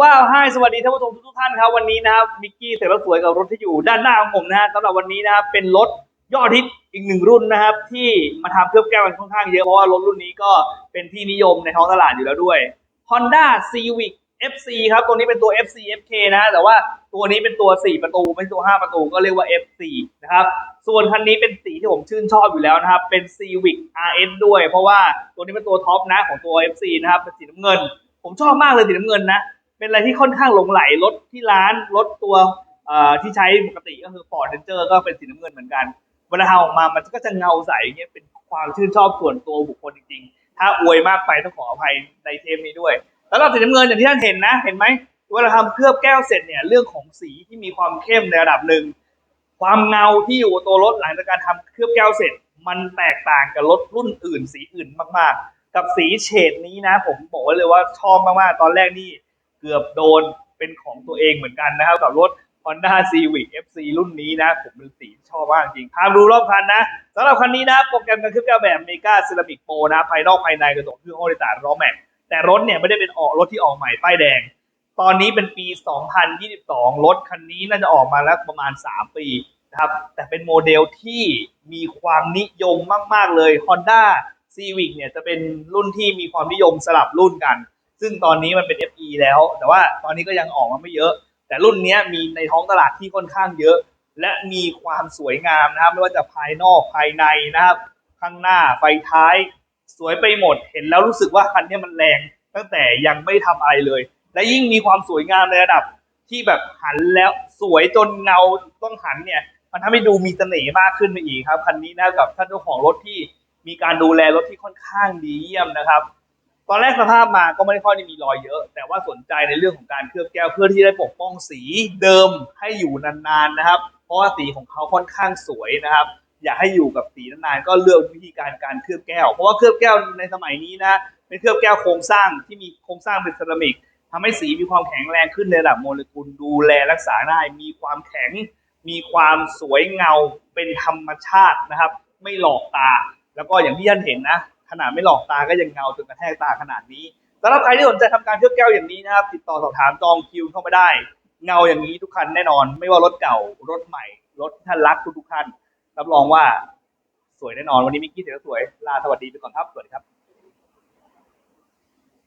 ว้าวไฮสวัสดีท่านผู้ชมทุกท่านครับวันนี้นะครับมิกกี้เสร็จแล้วสวยกับรถที่อยู่ด้านหน้าของผมนะฮะสำหรับวันนี้นะครับเป็นรถยอดฮิตอีกหนึ่งรุ่นนะครับ ที่มาทำเคลือบแก้วกันค่อนข้างเยอะเพราะว่ารถรุ่นนี้ก็เป็นที่นิยมในท้องตลาดอยู่แล้วด้วย Honda Civic FC ครับตัวนี้เป็นตัว FC FK นะแต่ว่าตัวนี้เป็นตัว 4 ประตูไม่ใช่ตัว 5 ประตูก็เรียกว่า FC นะครับส่วนคันนี้เป็นสีที่ผมชื่นชอบอยู่แล้วนะครับเป็น Civic RS ด้วย เพราะว่าตัวนี้เป็นตัวท็อปนะของตัว FC นะครับเป็นสีน้ำเงิน ผมชอบมากเลยสีน้ำเงินนะ เป็นอะไรที่ค่อนข้างหลงไหลรถที่ร้านรถตัวที่ใช้ปกติก็คือ Ford Ranger ก็เป็นสีน้ำเงินเหมือนกันเวลาทำออกมามันก็จะเงาใสเงี้ยเป็นความชื่นชอบส่วนตัวบุคคลจริงๆ ถ้าอวยมากไปต้องขออภัยในเทปนี้ด้วยแล้วเราสีน้ำเงินอย่างที่ท่านเห็นนะ เห็นไหมเวลาทำเคลือบแก้วเสร็จเนี่ยเรื่องของสีที่มีความเข้มในระดับหนึ่งความเงาที่อยู่บนตัวรถหลังจากการทำเคลือบแก้วเสร็จ มันแตกต่างกับรถรุ่นอื่น สีอื่นมากๆ กับสีเฉดนี้นะ ผมบอกไว้เลยว่าชอบมากๆตอนแรกนี่ เกือบโดนเป็นของตัวเองเหมือนกันนะครับ กับรถ Honda Civic FC รุ่นนี้นะ ผมเป็นสีที่ชอบมากจริงพาดูรอบคันนะสำหรับคันนี้นะ โปรแกรมการเคลือบแก้วแบบเมกาเซรามิกโปนะ ภายนอกภายในกระจกเครื่องห้องโดยสารล้อแม็กแต่รถเนี่ยไม่ได้เป็นออกรถที่ออกใหม่ป้ายแดง ตอนนี้เป็นปี 2022 รถคันนี้น่าจะออกมาแล้วประมาณ 3 ปีนะครับแต่เป็นโมเดลที่มีความนิยมมาก ๆ เลย Honda Civic เนี่ยจะเป็นรุ่นที่มีความนิยมสลับรุ่นกัน ซึ่งตอนนี้มันเป็น F แล้ว แต่ว่าตอนนี้ก็ยังออกมาไม่เยอะ แต่รุ่นนี้มีในท้องตลาดที่ค่อนข้างเยอะ และมีความสวยงามนะครับ ไม่ว่าจะภายนอกภายในนะครับ ข้างหน้าไฟท้าย สวยไปหมดเห็นแล้วรู้สึกว่าคันนี้มันแรง ตั้งแต่ยังไม่ทำอะไรเลย และยิ่งมีความสวยงามในระดับที่แบบหันแล้วสวยจนเงาต้องหันเนี่ยมันทำให้ดูมีเสน่ห์มากขึ้นไปอีกครับคันนี้นะกับท่านเจ้าของรถที่มีการดูแลรถที่ค่อนข้างดีเยี่ยมนะครับ ตอนแรกสภาพมาก็ไม่ได้ค่อยได้มีรอยเยอะ แต่ว่าสนใจในเรื่องของการเคลือบแก้วเพื่อที่ได้ปกป้องสีเดิมให้อยู่นานๆนะครับ เพราะว่าสีของเขาค่อนข้างสวยนะครับ อยากให้อยู่กับสีนานๆก็เลือกวิธีการการเคลือบแก้ว เพราะว่าเคลือบแก้วในสมัยนี้นะเป็นเคลือบแก้วโครงสร้างที่มีโครงสร้างเป็นเซรามิกทำให้สีมีความแข็งแรงขึ้นในระดับโมเลกุลดูแลรักษาได้มีความแข็ง มีความสวยเงาเป็นธรรมชาตินะครับ ไม่หลอกตา แล้วก็อย่างที่ท่านเห็นนะ ขนาดไม่หลอกตาก็ยังเงาจนกระแทกตาขนาดนี้สำหรับใครที่สนใจทำการเคลือบแก้วอย่างนี้นะครับ ติดต่อสอบถามจองคิวเข้ามาได้ เงาอย่างนี้ทุกคันแน่นอน ไม่ว่ารถเก่ารถใหม่ รถที่ท่านรักทุกๆคันรับรองว่าสวยแน่นอนวันนี้มิกกี้เสียสวยลาสวัสดีไปก่อนครับสวัสดีครับ